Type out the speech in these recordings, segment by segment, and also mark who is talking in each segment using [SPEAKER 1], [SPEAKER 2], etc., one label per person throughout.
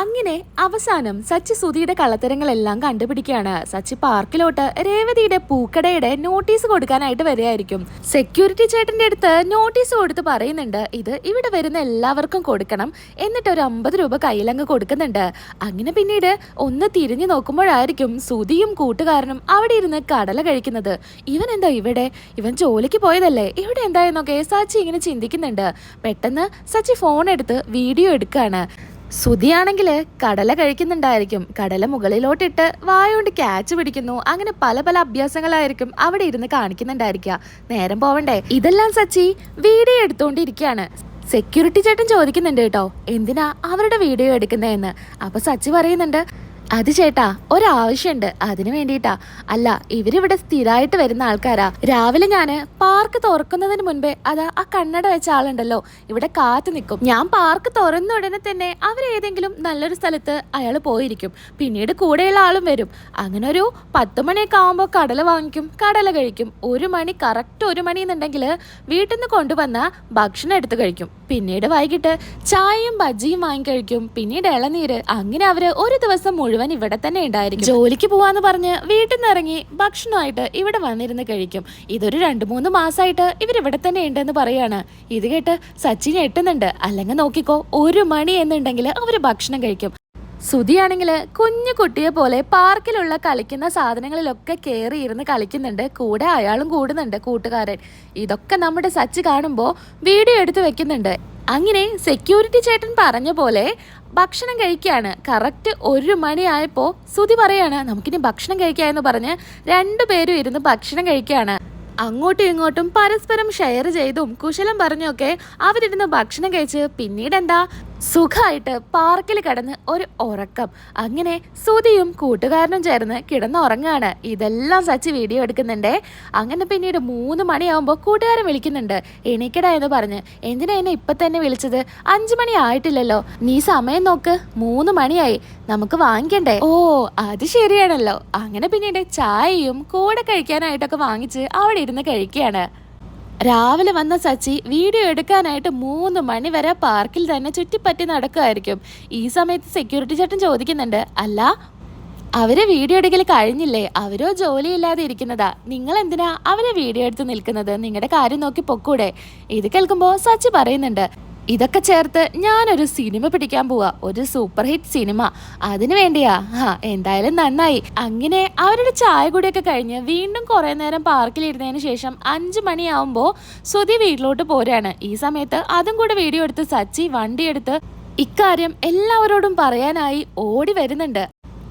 [SPEAKER 1] അങ്ങനെ അവസാനം സച്ചി സുധിയുടെ കള്ളത്തരങ്ങളെല്ലാം കണ്ടുപിടിക്കുകയാണ്. സച്ചി പാർക്കിലോട്ട് രേവതിയുടെ പൂക്കടയുടെ നോട്ടീസ് കൊടുക്കാനായിട്ട് വരികയായിരിക്കും. സെക്യൂരിറ്റി ചേട്ടന്റെ അടുത്ത് നോട്ടീസ് കൊടുത്ത് പറയുന്നുണ്ട് ഇത് ഇവിടെ വരുന്ന എല്ലാവർക്കും കൊടുക്കണം. എന്നിട്ട് ഒരു അമ്പത് രൂപ കയ്യിലങ്ങ് കൊടുക്കുന്നുണ്ട്. അങ്ങനെ പിന്നീട് ഒന്ന് തിരിഞ്ഞു നോക്കുമ്പോഴായിരിക്കും സുധിയും കൂട്ടുകാരനും അവിടെ ഇരുന്ന് കടല കഴിക്കുന്നത്. ഇവൻ എന്താ ഇവിടെ? ഇവൻ ജോലിക്ക് പോയതല്ലേ? ഇവിടെ എന്തായെന്നൊക്കെ സച്ചി ഇങ്ങനെ ചിന്തിക്കുന്നുണ്ട്. പെട്ടെന്ന് സച്ചി ഫോൺ എടുത്ത് വീഡിയോ എടുക്കുകയാണ്. സുധിയാണെങ്കിൽ കടല കഴിക്കുന്നുണ്ടായിരിക്കും. കടല മുകളിലോട്ടിട്ട് വായോണ്ട് ക്യാച്ച് പിടിക്കുന്നു. അങ്ങനെ പല പല അഭ്യാസങ്ങളായിരിക്കും അവിടെ ഇരുന്ന് കാണിക്കുന്നുണ്ടായിരിക്കുക. നേരം പോവണ്ടേ? ഇതെല്ലാം സച്ചി വീഡിയോ എടുത്തുകൊണ്ടിരിക്കുകയാണ് സെക്യൂരിറ്റി ചേട്ടൻ ചോദിക്കുന്നുണ്ട് കേട്ടോ. എന്തിനാ അവരുടെ വീഡിയോ എടുക്കുന്നതെന്ന്? അപ്പൊ സച്ചി പറയുന്നുണ്ട് അത് ചേട്ടാ ഒരാവശ്യമുണ്ട് അതിനു വേണ്ടിയിട്ടാ. അല്ല ഇവരിവിടെ സ്ഥിരമായിട്ട് വരുന്ന ആൾക്കാരാ. രാവിലെ ഞാൻ പാർക്ക് തുറക്കുന്നതിന് മുൻപേ അതാ ആ കണ്ണട വെച്ച ആളുണ്ടല്ലോ. ഇവിടെ കാത്തു നിൽക്കും. ഞാൻ പാർക്ക് തുറന്ന ഉടനെ തന്നെ അവരേതെങ്കിലും നല്ലൊരു സ്ഥലത്ത് അയാൾ പോയിരിക്കും. പിന്നീട് കൂടെയുള്ള ആളും വരും. അങ്ങനെ ഒരു പത്ത് മണിയൊക്കെ ആകുമ്പോൾ കടല വാങ്ങിക്കും കടല കഴിക്കും. ഒരു മണി കറക്റ്റ് ഒരു മണി എന്നുണ്ടെങ്കിൽ വീട്ടിൽ നിന്ന് കൊണ്ടുവന്ന ഭക്ഷണം എടുത്ത് കഴിക്കും. പിന്നീട് വൈകിട്ട് ചായയും ബജ്ജിയും വാങ്ങിക്കഴിക്കും പിന്നീട് ഇളനീര്. അങ്ങനെ അവർ ഒരു ദിവസം മുഴുവൻ ഇവിടെ തന്നെ ഉണ്ടായിരിക്കും. ജോലിക്ക് പോവാന്ന് പറഞ്ഞ് വീട്ടിൽ നിന്ന് ഇറങ്ങി ഭക്ഷണമായിട്ട് ഇവിടെ വന്നിരുന്ന് കഴിക്കും. ഇതൊരു രണ്ടു മൂന്ന് മാസമായിട്ട് ഇവരിവിടെ തന്നെ ഉണ്ടെന്ന് പറയാണ്. ഇത് കേട്ട് സച്ചിൻ എട്ടുന്നുണ്ട് അല്ലെങ്കിൽ നോക്കിക്കോ ഒരു മണി എന്നുണ്ടെങ്കിൽ അവർ ഭക്ഷണം കഴിക്കും. സുധിയാണെങ്കിൽ കുഞ്ഞു കുട്ടിയെ പോലെ പാർക്കിലുള്ള കളിക്കുന്ന സാധനങ്ങളിലൊക്കെ കയറി ഇരുന്ന് കളിക്കുന്നുണ്ട്. കൂടെ അയാളും കൂടുന്നുണ്ട് കൂട്ടുകാരൻ. ഇതൊക്കെ നമ്മുടെ സച്ച് കാണുമ്പോൾ വീഡിയോ എടുത്ത് വെക്കുന്നുണ്ട്. അങ്ങനെ സെക്യൂരിറ്റി ചേട്ടൻ പറഞ്ഞ പോലെ ഭക്ഷണം കഴിക്കുകയാണ് കറക്റ്റ് ഒരു മണിയായപ്പോൾ സുതി പറയാണ് നമുക്കിനി ഭക്ഷണം കഴിക്കാമെന്ന് പറഞ്ഞ് രണ്ടുപേരും ഇരുന്ന് ഭക്ഷണം കഴിക്കുകയാണ് അങ്ങോട്ടും ഇങ്ങോട്ടും പരസ്പരം ഷെയർ ചെയ്തും കുശലം പറഞ്ഞൊക്കെ അവരിരുന്ന് ഭക്ഷണം കഴിച്ച് പിന്നീട് എന്താ സുഖമായിട്ട് പാർക്കിൽ കിടന്ന് ഒരു ഉറക്കം. അങ്ങനെ സുതിയും കൂട്ടുകാരനും ചേർന്ന് കിടന്നുറങ്ങാണ് ഇതെല്ലാം സച്ചി വീഡിയോ എടുക്കുന്നുണ്ടേ. അങ്ങനെ പിന്നീട് മൂന്ന് മണിയാവുമ്പോൾ കൂട്ടുകാരൻ വിളിക്കുന്നുണ്ട്. എണീക്കട എന്ന് പറഞ്ഞ്. എന്തിനാ എന്നെ ഇപ്പം തന്നെ വിളിച്ചത്? അഞ്ചു മണി ആയിട്ടില്ലല്ലോ. നീ സമയം നോക്ക്. മൂന്ന് മണിയായി. നമുക്ക് വാങ്ങിക്കണ്ടേ? ഓ അത് ശരിയാണല്ലോ. അങ്ങനെ പിന്നീട് ചായയും കൂടെ കഴിക്കാനായിട്ടൊക്കെ വാങ്ങിച്ച് അവിടെ ഇരുന്ന് കഴിക്കുകയാണ്. രാവിലെ വന്ന സച്ചി വീഡിയോ എടുക്കാനായിട്ട് മൂന്ന് മണി വരെ പാർക്കിൽ തന്നെ ചുറ്റിപ്പറ്റി നടക്കുമായിരിക്കും ഈ സമയത്ത് സെക്യൂരിറ്റി ചേട്ടൻ ചോദിക്കുന്നുണ്ട് അല്ല അവരെ വീഡിയോ എടുക്കൽ കഴിഞ്ഞില്ലേ? അവരോ ജോലിയില്ലാതെ ഇരിക്കുന്നതാ. നിങ്ങൾ എന്തിനാ അവരെ വീഡിയോ എടുത്ത് നിൽക്കുന്നത്? നിങ്ങളുടെ കാര്യം നോക്കി പൊക്കൂടെ. ഇത് കേൾക്കുമ്പോൾ സച്ചി പറയുന്നുണ്ട് ഇതൊക്കെ ചേർത്ത് ഞാനൊരു സിനിമ പിടിക്കാൻ പോവാ. ഒരു സൂപ്പർ ഹിറ്റ് സിനിമ. അതിനു വേണ്ടിയാ. ആ എന്തായാലും നന്നായി. അങ്ങനെ അവരുടെ ചായ കൂടിയൊക്കെ കഴിഞ്ഞ് വീണ്ടും കുറേ നേരം പാർക്കിലിരുന്നതിന് ശേഷം അഞ്ചു മണിയാവുമ്പോ സുധി വീട്ടിലോട്ട് പോരാണ്. ഈ സമയത്ത് അതും കൂടെ വീഡിയോ എടുത്ത് സച്ചി വണ്ടിയെടുത്ത് ഇക്കാര്യം എല്ലാവരോടും പറയാനായി ഓടി വരുന്നുണ്ട്.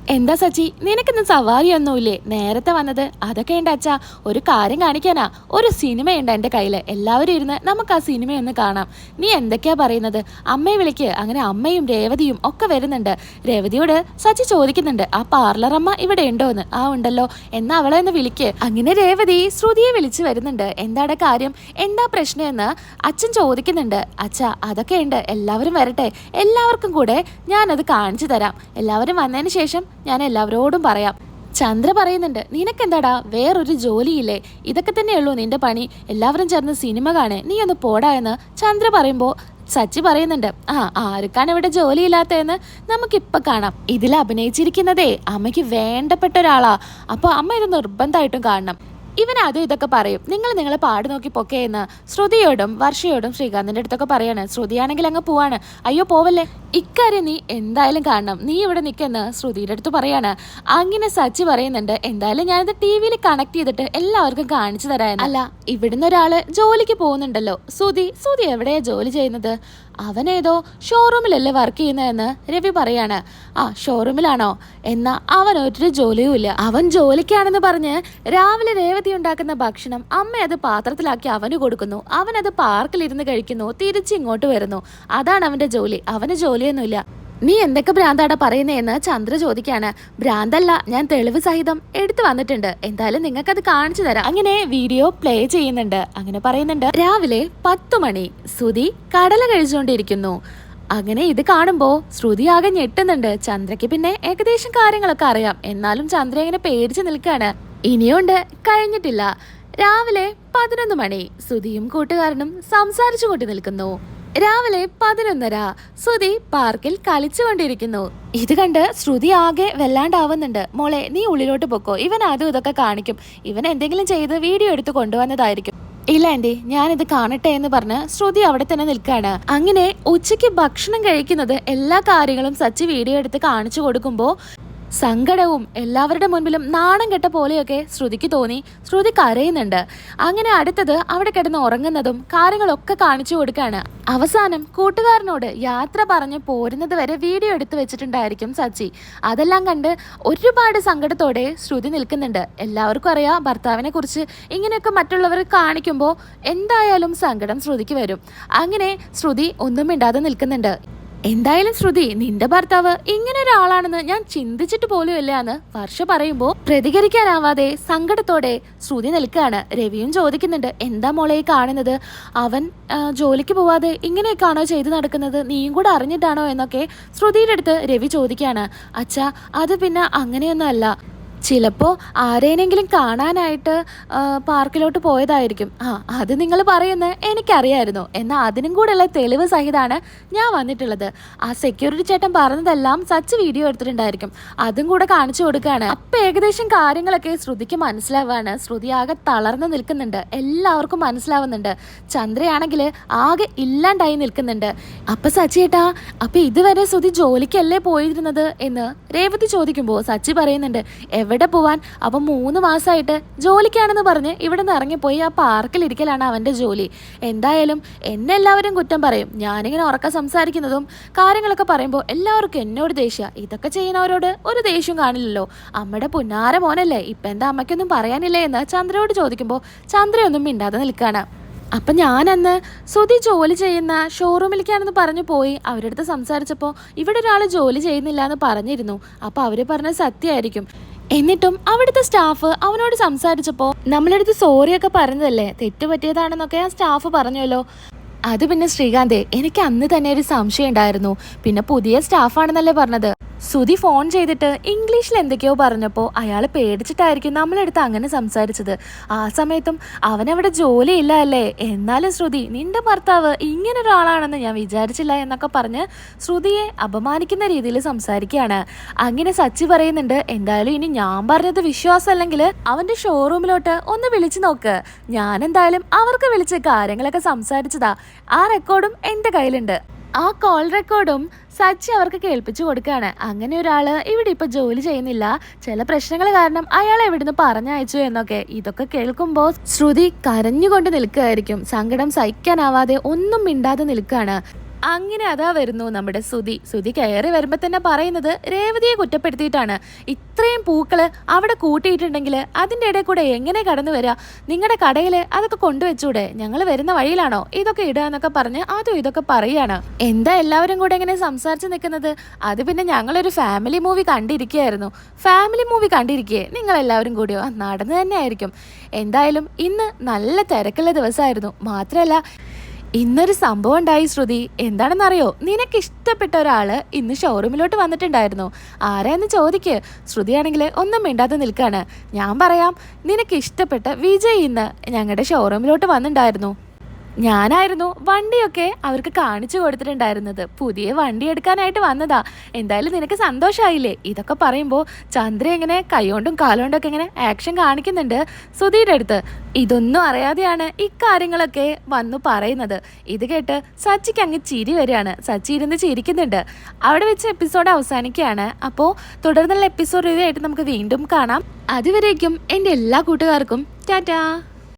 [SPEAKER 1] എന്താ സച്ചി? നിനക്കിന്ന് സവാരിയൊന്നുമില്ലേ നേരത്തെ വന്നത്. അതൊക്കെ ഉണ്ട് അച്ഛാ. ഒരു കാര്യം കാണിക്കാനാ. ഒരു സിനിമയുണ്ട് എന്റെ കയ്യിൽ എല്ലാവരും ഇരുന്ന് നമുക്ക് ആ സിനിമയൊന്ന് കാണാം. നീ എന്തൊക്കെയാ പറയുന്നത്? അമ്മയെ വിളിക്ക്. അങ്ങനെ അമ്മയും രേവതിയും ഒക്കെ വരുന്നുണ്ട്. രേവതിയോട് സച്ചി ചോദിക്കുന്നുണ്ട് ആ പാർലർ അമ്മ ഇവിടെ ഉണ്ടോ എന്ന് ആ ഉണ്ടല്ലോ. എന്നാ അവളെ ഒന്ന് വിളിക്ക്. അങ്ങനെ രേവതി ശ്രുതിയെ വിളിച്ചു വരുന്നുണ്ട്. എന്താണ് കാര്യം? എന്താ പ്രശ്നമെന്ന്? അച്ഛൻ ചോദിക്കുന്നുണ്ട്. അച്ഛാ അതൊക്കെ ഉണ്ട്. എല്ലാവരും വരട്ടെ. എല്ലാവർക്കും കൂടെ ഞാനത് കാണിച്ചു തരാം. എല്ലാവരും വന്നതിന് ശേഷം ഞാൻ എല്ലാവരോടും പറയാം. ചന്ദ്ര പറയുന്നുണ്ട് നിനക്കെന്താടാ? വേറൊരു ജോലിയില്ലേ? ഇതൊക്കെ തന്നെയുള്ളൂ നിന്റെ പണി. എല്ലാവരും ചേർന്ന് സിനിമ കാണേ. നീ ഒന്ന് പോടാ എന്ന് ചന്ദ്ര പറയുമ്പോൾ സച്ചി പറയുന്നുണ്ട് ആ ആർക്കാണ് ഇവിടെ ജോലിയില്ലാത്തതെന്ന് നമുക്കിപ്പോൾ കാണാം. ഇതിൽ അഭിനയിച്ചിരിക്കുന്നതേ അമ്മയ്ക്ക് വേണ്ടപ്പെട്ട ഒരാളാ. അപ്പോൾ അമ്മ ഇത് നിർബന്ധമായിട്ടും കാണണം. ഇവൻ അതും ഇതൊക്കെ പറയും. നിങ്ങൾ നിങ്ങളെ പാട് നോക്കി പൊക്കെ എന്ന് ശ്രുതിയോടും വർഷയോടും ശ്രീകാന്തിന്റെ അടുത്തൊക്കെ പറയാണ്. ശ്രുതിയാണെങ്കിൽ അങ്ങ് പോവാണ്. അയ്യോ പോവല്ലേ? ഇക്കാര്യം നീ എന്തായാലും കാണണം. നീ ഇവിടെ നിൽക്കെന്ന് ശ്രുതിയുടെ അടുത്ത് പറയാണ്. അങ്ങനെ സച്ചി പറയുന്നുണ്ട് എന്തായാലും ഞാനിത് ടി വിയിൽ കണക്ട് ചെയ്തിട്ട് എല്ലാവർക്കും കാണിച്ചു തരാൻ അല്ല ഇവിടുന്ന് ഒരാൾ ജോലിക്ക് പോകുന്നുണ്ടല്ലോ. ശ്രുതി ശ്രുതി എവിടെയാ ജോലി ചെയ്യുന്നത്? അവനേതോ ഷോറൂമിലല്ലേ വർക്ക് ചെയ്യുന്നതെന്ന് രവി പറയാണ്. ആ ഷോറൂമിലാണോ എന്നാ അവൻ ഒരു ജോലിയും ഇല്ല അവൻ ജോലിക്കാണെന്ന് പറഞ്ഞ് രാവിലെ രേവതി ഉണ്ടാക്കുന്ന ഭക്ഷണം അമ്മ അത് പാത്രത്തിലാക്കി അവന് കൊടുക്കുന്നു. അവൻ അത് പാർക്കിലിരുന്ന് കഴിക്കുന്നു തിരിച്ചിങ്ങോട്ട് വരുന്നു. അതാണ് അവന്റെ ജോലി. അവന് ജോലിയൊന്നുമില്ല. നീ എന്തൊക്കെ ഭ്രാന്താടാ പറയുന്നതെന്ന് ചന്ദ്ര ചോദിക്കാണ്. ഭ്രാന്തല്ല ഞാൻ തെളിവ് സഹിതം എടുത്തു വന്നിട്ടുണ്ട്. എന്തായാലും നിങ്ങൾക്ക് അത് കാണിച്ചു തരാം. അങ്ങനെ വീഡിയോ പ്ലേ ചെയ്യുന്നുണ്ട്. അങ്ങനെ പറയുന്നുണ്ട്. രാവിലെ പത്തു മണി സുതി കടല കഴിച്ചുകൊണ്ടിരിക്കുന്നു. അങ്ങനെ ഇത് കാണുമ്പോ ശ്രുതി ആകെ ഞെട്ടുന്നുണ്ട്. ചന്ദ്രയ്ക്ക് പിന്നെ ഏകദേശം കാര്യങ്ങളൊക്കെ അറിയാം. എന്നാലും ചന്ദ്ര ഇങ്ങനെ പേടിച്ചു നിൽക്കാണ് ഇനിയുണ്ട് കഴിഞ്ഞിട്ടില്ല. രാവിലെ പതിനൊന്ന് മണി സുധിയും കൂട്ടുകാരനും സംസാരിച്ചു കൊണ്ടു നിൽക്കുന്നു. രാവിലെ പതിനൊന്നര. ശ്രുതി പാർക്കിൽ കളിച്ചുകൊണ്ടിരിക്കുന്നു. ഇത് കണ്ട് ശ്രുതി ആകെ വല്ലാണ്ടാവുന്നുണ്ട്. മോളെ നീ ഉള്ളിലോട്ട് പൊക്കോ. ഇവൻ അതും ഇതൊക്കെ കാണിക്കും. ഇവൻ എന്തെങ്കിലും ചെയ്ത് വീഡിയോ എടുത്ത് കൊണ്ടുവന്നതായിരിക്കും. ഇല്ല ആന്റി. ഞാനിത് കാണട്ടെ എന്ന് പറഞ്ഞ് ശ്രുതി അവിടെ തന്നെ നിൽക്കാണ്. അങ്ങനെ ഉച്ചയ്ക്ക് ഭക്ഷണം കഴിക്കുന്നത് എല്ലാ കാര്യങ്ങളും സച്ചി വീഡിയോ എടുത്ത് കാണിച്ചു കൊടുക്കുമ്പോൾ സങ്കടവും എല്ലാവരുടെ മുൻപിലും നാണം കെട്ട പോലെയൊക്കെ ശ്രുതിക്ക് തോന്നി. ശ്രുതി കരയുന്നുണ്ട്. അങ്ങനെ അടുത്തത് അവിടെ കിടന്ന് ഉറങ്ങുന്നതും കാര്യങ്ങളൊക്കെ കാണിച്ചു കൊടുക്കാണ്. അവസാനം കൂട്ടുകാരനോട് യാത്ര പറഞ്ഞ് പോരുന്നത് വരെ വീഡിയോ എടുത്തു വെച്ചിട്ടുണ്ടായിരിക്കും സച്ചി. അതെല്ലാം കണ്ട് ഒരുപാട് സങ്കടത്തോടെ ശ്രുതി നിൽക്കുന്നുണ്ട്. എല്ലാവർക്കും അറിയാം ഭർത്താവിനെ കുറിച്ച് ഇങ്ങനെയൊക്കെ മറ്റുള്ളവർ കാണിക്കുമ്പോൾ എന്തായാലും സങ്കടം ശ്രുതിക്ക് വരും. അങ്ങനെ ശ്രുതി ഒന്നും മിണ്ടാതെ നിൽക്കുന്നുണ്ട്. എന്തായാലും ശ്രുതി നിന്റെ ഭർത്താവ് ഇങ്ങനെ ഒരാളാണെന്ന് ഞാൻ ചിന്തിച്ചിട്ട് പോലും ഇല്ല എന്ന് വർഷ പറയുമ്പോ പ്രതികരിക്കാനാവാതെ സങ്കടത്തോടെ ശ്രുതി നിൽക്കുകയാണ്. രവിയും ചോദിക്കുന്നുണ്ട് എന്താ മോളെ കാണുന്നത്? അവൻ ജോലിക്ക് പോവാതെ ഇങ്ങനെയൊക്കെയാണോ ചെയ്തു നടക്കുന്നത്? നീയും കൂടെ അറിഞ്ഞിട്ടാണോ? എന്നൊക്കെ ശ്രുതിയുടെ അടുത്ത് രവി ചോദിക്കുകയാണ്. അച്ഛാ അത് പിന്നെ അങ്ങനെയൊന്നും അല്ല ചിലപ്പോൾ ആരേനെങ്കിലും കാണാനായിട്ട് പാർക്കിലോട്ട് പോയതായിരിക്കും. ആ അത് നിങ്ങൾ പറയുന്നത് എനിക്കറിയായിരുന്നു. എന്നാൽ അതിനും കൂടെയുള്ള തെളിവ് സഹിതമാണ് ഞാൻ വന്നിട്ടുള്ളത്. ആ സെക്യൂരിറ്റി ചേട്ടൻ പറഞ്ഞതെല്ലാം സച്ച് വീഡിയോ എടുത്തിട്ടുണ്ടായിരിക്കും. അതും കൂടെ കാണിച്ചു കൊടുക്കുകയാണ്. അപ്പം ഏകദേശം കാര്യങ്ങളൊക്കെ ശ്രുതിക്ക് മനസ്സിലാവാണ്. ശ്രുതി ആകെ തളർന്ന് നിൽക്കുന്നുണ്ട്. എല്ലാവർക്കും മനസ്സിലാവുന്നുണ്ട്. ചന്ദ്രയാണെങ്കിൽ ആകെ ഇല്ലാണ്ടായി നിൽക്കുന്നുണ്ട്. അപ്പം സച്ചി ചേട്ടാ അപ്പൊ ഇതുവരെ ശ്രുതി ജോലിക്കല്ലേ പോയിരുന്നത് എന്ന് രേവതി ചോദിക്കുമ്പോൾ സച്ചി പറയുന്നുണ്ട് എവിടെ പോവാൻ? അപ്പം മൂന്ന് മാസമായിട്ട് ജോലിക്കാണെന്ന് പറഞ്ഞ് ഇവിടെ നിന്ന് ഇറങ്ങിപ്പോയി ആ പാർക്കിൽ ഇരിക്കലാണ് അവന്റെ ജോലി. എന്തായാലും എന്നെ എല്ലാവരും കുറ്റം പറയും. ഞാനിങ്ങനെ ഉറക്കം സംസാരിക്കുന്നതും കാര്യങ്ങളൊക്കെ പറയുമ്പോൾ എല്ലാവർക്കും എന്നോട് ദേഷ്യ. ഇതൊക്കെ ചെയ്യുന്നവരോട് ഒരു ദേഷ്യം കാണില്ലല്ലോ. അമ്മയുടെ പുന്നാര മോനല്ലേ. ഇപ്പം എന്താ അമ്മയ്ക്കൊന്നും പറയാനില്ലേ എന്ന് ചന്ദ്രയോട് ചോദിക്കുമ്പോൾ ചന്ദ്രയൊന്നും മിണ്ടാതെ നിൽക്കുകയാണ്. അപ്പം ഞാനന്ന് സുതി ജോലി ചെയ്യുന്ന ഷോറൂമിലേക്കാണെന്ന് പറഞ്ഞു പോയി. അവരുടെ അടുത്ത് സംസാരിച്ചപ്പോൾ ഇവിടെ ഒരാൾ ജോലി ചെയ്യുന്നില്ല എന്ന് പറഞ്ഞിരുന്നു. അപ്പോൾ അവർ പറഞ്ഞ സത്യമായിരിക്കും. എന്നിട്ടും അവിടുത്തെ സ്റ്റാഫ് അവനോട് സംസാരിച്ചപ്പോൾ നമ്മളടുത്ത് സോറിയൊക്കെ പറഞ്ഞതല്ലേ? തെറ്റ് പറ്റിയതാണെന്നൊക്കെ ആ സ്റ്റാഫ് പറഞ്ഞല്ലോ. അത് പിന്നെ ശ്രീകാന്തേ എനിക്ക് അന്ന് തന്നെ ഒരു സംശയം ഉണ്ടായിരുന്നു. പിന്നെ പുതിയ സ്റ്റാഫാണെന്നല്ലേ പറഞ്ഞത്. സുധി ഫോൺ ചെയ്തിട്ട് ഇംഗ്ലീഷിൽ എന്തൊക്കെയോ പറഞ്ഞപ്പോൾ അയാൾ പേടിച്ചിട്ടായിരിക്കും നമ്മളെടുത്ത് അങ്ങനെ സംസാരിച്ചത്. ആ സമയത്തും അവനവിടെ ജോലിയില്ല അല്ലേ എന്നാലും ശ്രുതി നിന്റെ ഭർത്താവ് ഇങ്ങനെ ഒരാളാണെന്ന് ഞാൻ വിചാരിച്ചില്ല എന്നൊക്കെ പറഞ്ഞ് ശ്രുതിയെ അപമാനിക്കുന്ന രീതിയിൽ സംസാരിക്കുകയാണ്. അങ്ങനെ സച്ചി പറയുന്നുണ്ട് എന്തായാലും ഇനി ഞാൻ പറഞ്ഞത് വിശ്വാസമല്ലെങ്കിൽ അവന്റെ ഷോറൂമിലോട്ട് ഒന്ന് വിളിച്ചു നോക്ക്. ഞാൻ എന്തായാലും അവർക്ക് വിളിച്ച് കാര്യങ്ങളൊക്കെ സംസാരിച്ചതാ. ആ റെക്കോർഡും എന്റെ കയ്യിലുണ്ട്. ആ കോൾ റെക്കോർഡും സച്ചി അവർക്ക് കേൾപ്പിച്ചു കൊടുക്കുകയാണ്. അങ്ങനെ ഒരാൾ ഇവിടെ ഇപ്പൊ ജോലി ചെയ്യുന്നില്ല. ചില പ്രശ്നങ്ങൾ കാരണം അയാൾ എവിടുന്ന് പറഞ്ഞയച്ചു എന്നൊക്കെ ഇതൊക്കെ കേൾക്കുമ്പോൾ ശ്രുതി കരഞ്ഞുകൊണ്ട് നിൽക്കുകയായിരിക്കും. സങ്കടം സഹിക്കാനാവാതെ ഒന്നും മിണ്ടാതെ നിൽക്കുകയാണ്. അങ്ങനെ അതാ വരുന്നു നമ്മുടെ സുതി സുതി കയറി വരുമ്പോൾ തന്നെ പറയുന്നത് രേവതിയെ കുറ്റപ്പെടുത്തിയിട്ടാണ്. ഇത്രയും പൂക്കൾ അവിടെ കൂട്ടിയിട്ടുണ്ടെങ്കിൽ അതിന്റെ ഇടയിൽ കൂടെ എങ്ങനെ കടന്നു വരിക നിങ്ങളുടെ കടയിൽ അതൊക്കെ കൊണ്ടുവച്ചൂടെ? ഞങ്ങൾ വരുന്ന വഴിയിലാണോ? ഇതൊക്കെ ഇടുക എന്നൊക്കെ പറഞ്ഞ് അതും ഇതൊക്കെ പറയുകയാണ് എന്താ എല്ലാവരും കൂടെ ഇങ്ങനെ സംസാരിച്ച് നിൽക്കുന്നത്? അത് പിന്നെ ഞങ്ങളൊരു ഫാമിലി മൂവി കണ്ടിരിക്കുകയായിരുന്നു. ഫാമിലി മൂവി കണ്ടിരിക്കേ? നിങ്ങൾ എല്ലാവരും കൂടിയോ നടന്നു തന്നെ ആയിരിക്കും എന്തായാലും ഇന്ന് നല്ല തിരക്കുള്ള ദിവസമായിരുന്നു. മാത്രമല്ല ഇന്നൊരു സംഭവം ഉണ്ടായി ശ്രുതി. എന്താണെന്നറിയോ? നിനക്ക് ഇഷ്ടപ്പെട്ട ഒരാൾ ഇന്ന് ഷോറൂമിലോട്ട് വന്നിട്ടുണ്ടായിരുന്നു. ആരാന്ന് ചോദിക്ക്. ശ്രുതിയാണെങ്കിൽ ഒന്നും മിണ്ടാതെ നിൽക്കാണ്. ഞാൻ പറയാം നിനക്ക് ഇഷ്ടപ്പെട്ട വിജയ് ഇന്ന് ഞങ്ങളുടെ ഷോറൂമിലോട്ട് വന്നിട്ടുണ്ടായിരുന്നു. ഞാനായിരുന്നു വണ്ടിയൊക്കെ അവർക്ക് കാണിച്ചു കൊടുത്തിട്ടുണ്ടായിരുന്നത്. പുതിയ വണ്ടി എടുക്കാനായിട്ട് വന്നതാ. എന്തായാലും നിനക്ക് സന്തോഷമായില്ലേ ഇതൊക്കെ പറയുമ്പോൾ ചന്ദ്ര ഇങ്ങനെ കൈകൊണ്ടും കാലുകൊണ്ടും ഒക്കെ ഇങ്ങനെ ആക്ഷൻ കാണിക്കുന്നുണ്ട്. സുധീയുടെ അടുത്ത്. ഇതൊന്നും അറിയാതെയാണ് ഇക്കാര്യങ്ങളൊക്കെ വന്നു പറയുന്നത്. ഇത് കേട്ട് സച്ചിക്ക് അങ്ങ് ചിരി വരികയാണ്. സച്ചി ഇരുന്ന് ചിരിക്കുന്നുണ്ട്. അവിടെ വെച്ച് എപ്പിസോഡ് അവസാനിക്കുകയാണ്. അപ്പോൾ തുടർന്നുള്ള എപ്പിസോഡ് ആയിട്ട് നമുക്ക് വീണ്ടും കാണാം. അതുവരേക്കും എന്റെ എല്ലാ കൂട്ടുകാർക്കും. ടാറ്റാ.